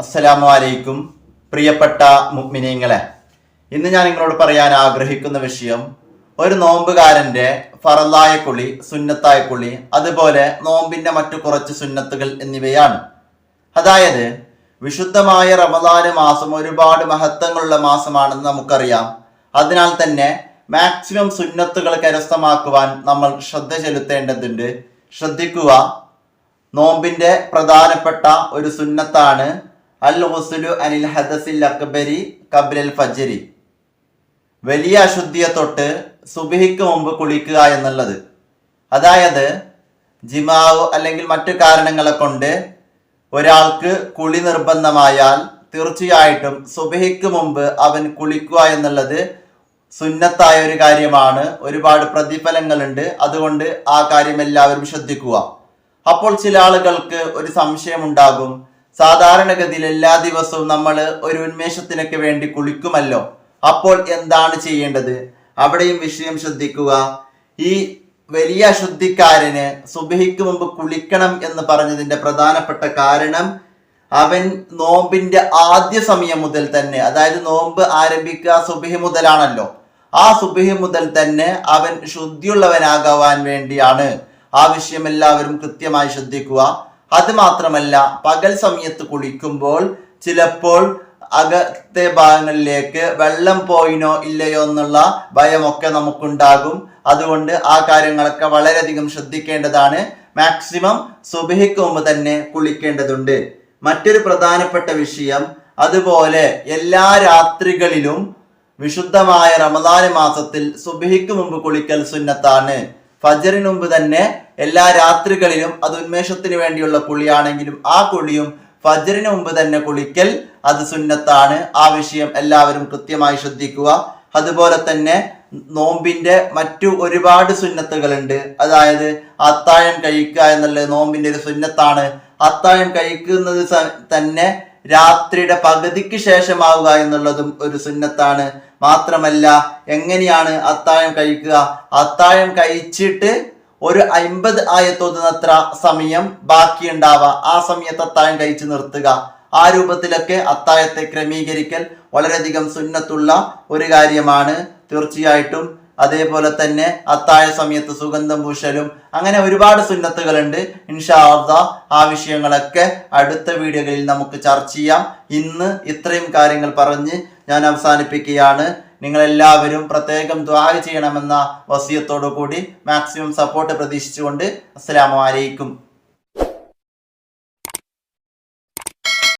അസ്സലാമു അലൈക്കും പ്രിയപ്പെട്ട മുഗ്മിനീങ്ങളെ. ഇന്ന് ഞാൻ നിങ്ങളോട് പറയാൻ ആഗ്രഹിക്കുന്ന വിഷയം ഒരു നോമ്പുകാരന്റെ ഫറലായ കുളി സുന്നത്തായ കുളി അതുപോലെ നോമ്പിന്റെ മറ്റു കുറച്ച് സുന്നത്തുകൾ എന്നിവയാണ്. അതായത് വിശുദ്ധമായ റമദാന് മാസം ഒരുപാട് മഹത്വങ്ങളുള്ള മാസമാണെന്ന് നമുക്കറിയാം. അതിനാൽ തന്നെ മാക്സിമം സുന്നത്തുകൾ കരസ്ഥമാക്കുവാൻ നമ്മൾ ശ്രദ്ധ ചെലുത്തേണ്ടതുണ്ട്. ശ്രദ്ധിക്കുക നോമ്പിന്റെ പ്രധാനപ്പെട്ട ഒരു സുന്നത്താണ് അൽ ഹുസുലു അനിൽ ഹദസിൽ അക്ബരി കബ്രൽ ഫജരി. വലിയ അശുദ്ധിയെ തൊട്ട് സുബിഹിക്ക് മുമ്പ് കുളിക്കുക എന്നുള്ളത്. അതായത് ജിമാവ് അല്ലെങ്കിൽ മറ്റു കാരണങ്ങളെ കൊണ്ട് ഒരാൾക്ക് കുളി നിർബന്ധമായാൽ തീർച്ചയായിട്ടും സുബഹിക്ക് മുമ്പ് അവൻ കുളിക്കുക എന്നുള്ളത് സുന്നത്തായ ഒരു കാര്യമാണ്. ഒരുപാട് പ്രതിഫലങ്ങളുണ്ട്. അതുകൊണ്ട് ആ കാര്യം എല്ലാവരും ശ്രദ്ധിക്കുക. അപ്പോൾ ചില ആളുകൾക്ക് ഒരു സംശയം ഉണ്ടാകും സാധാരണഗതിയിൽ എല്ലാ ദിവസവും നമ്മൾ ഒരു ഉന്മേഷത്തിനൊക്കെ വേണ്ടി കുളിക്കുമല്ലോ? അപ്പോൾ എന്താണ് ചെയ്യേണ്ടത്? അവിടെയും വിഷയം ശ്രദ്ധിക്കുക. ഈ വലിയ അശുദ്ധിക്കാരന് സുബഹിക്ക് മുമ്പ് കുളിക്കണം എന്ന് പറഞ്ഞതിന്റെ പ്രധാനപ്പെട്ട കാരണം അവൻ നോമ്പിന്റെ ആദ്യ സമയം മുതൽ തന്നെ അതായത് നോമ്പ് ആരംഭിക്കുക സുബഹി മുതലാണല്ലോ. ആ സുബഹി മുതൽ തന്നെ അവൻ ശുദ്ധിയുള്ളവനാകുവാൻ വേണ്ടിയാണ് ആ വിഷയം എല്ലാവരും കൃത്യമായി ശ്രദ്ധിക്കുക. അത് മാത്രമല്ല പകൽ സമയത്ത് കുളിക്കുമ്പോൾ ചിലപ്പോൾ അകത്തെ ഭാഗങ്ങളിലേക്ക് വെള്ളം പോയിനോ ഇല്ലയോ എന്നുള്ള ഭയമൊക്കെ നമുക്കുണ്ടാകും. അതുകൊണ്ട് ആ കാര്യങ്ങളൊക്കെ വളരെയധികം ശ്രദ്ധിക്കേണ്ടതാണ്. മാക്സിമം സുബഹിക്ക് മുമ്പ് തന്നെ കുളിക്കേണ്ടതുണ്ട്. മറ്റൊരു പ്രധാനപ്പെട്ട വിഷയം അതുപോലെ എല്ലാ രാത്രികളിലും വിശുദ്ധമായ റമദാന മാസത്തിൽ സുബഹിക്ക് മുമ്പ് കുളിക്കൽ സുന്നത്താണ്. ഫജറിന് മുമ്പ് തന്നെ എല്ലാ രാത്രികളിലും അത് ഉന്മേഷത്തിന് വേണ്ടിയുള്ള കുളിയാണെങ്കിലും ആ കുളിയും ഫജറിന് മുമ്പ് തന്നെ കുളിക്കൽ അത് സുന്നത്താണ്. ആ വിഷയം എല്ലാവരും കൃത്യമായി ശ്രദ്ധിക്കുക. അതുപോലെ തന്നെ നോമ്പിന്റെ മറ്റു ഒരുപാട് സുന്നത്തുകളുണ്ട്. അതായത് അത്താഴം കഴിക്കുക എന്നുള്ളത് നോമ്പിന്റെ ഒരു സുന്നത്താണ്. അത്താഴം കഴിക്കുന്നത് തന്നെ രാത്രിയുടെ പകുതിക്ക് ശേഷമാവുക എന്നുള്ളതും ഒരു സുന്നത്താണ്. മാത്രമല്ല എങ്ങനെയാണ് അത്താഴം കഴിക്കുക? അത്താഴം കഴിച്ചിട്ട് ഒരു അമ്പത് ആയത്തോതുന്നത്ര സമയം ബാക്കിയുണ്ടാവുക. ആ സമയത്ത് അത്താഴം കഴിച്ച് നിർത്തുക. ആ രൂപത്തിലൊക്കെ അത്താഴത്തെ ക്രമീകരിക്കൽ വളരെയധികം സുന്നത്തുള്ള ഒരു കാര്യമാണ്. തീർച്ചയായിട്ടും അതേപോലെ തന്നെ അത്താഴ സമയത്ത് സുഗന്ധം പൂശലും. അങ്ങനെ ഒരുപാട് സുന്നത്തുകളുണ്ട്. ഇൻഷാർദ ആ വിഷയങ്ങളൊക്കെ അടുത്ത വീഡിയോകളിൽ നമുക്ക് ചർച്ച ചെയ്യാം. ഇന്ന് ഇത്രയും കാര്യങ്ങൾ പറഞ്ഞ് ഞാൻ അവസാനിപ്പിക്കുകയാണ്. നിങ്ങളെല്ലാവരും പ്രത്യേകം ദ്വാ ചെയ്യണമെന്ന വസിയത്തോടു കൂടി മാക്സിമം സപ്പോർട്ട് പ്രതീക്ഷിച്ചുകൊണ്ട്. അസ്സലാമു അലൈക്കും.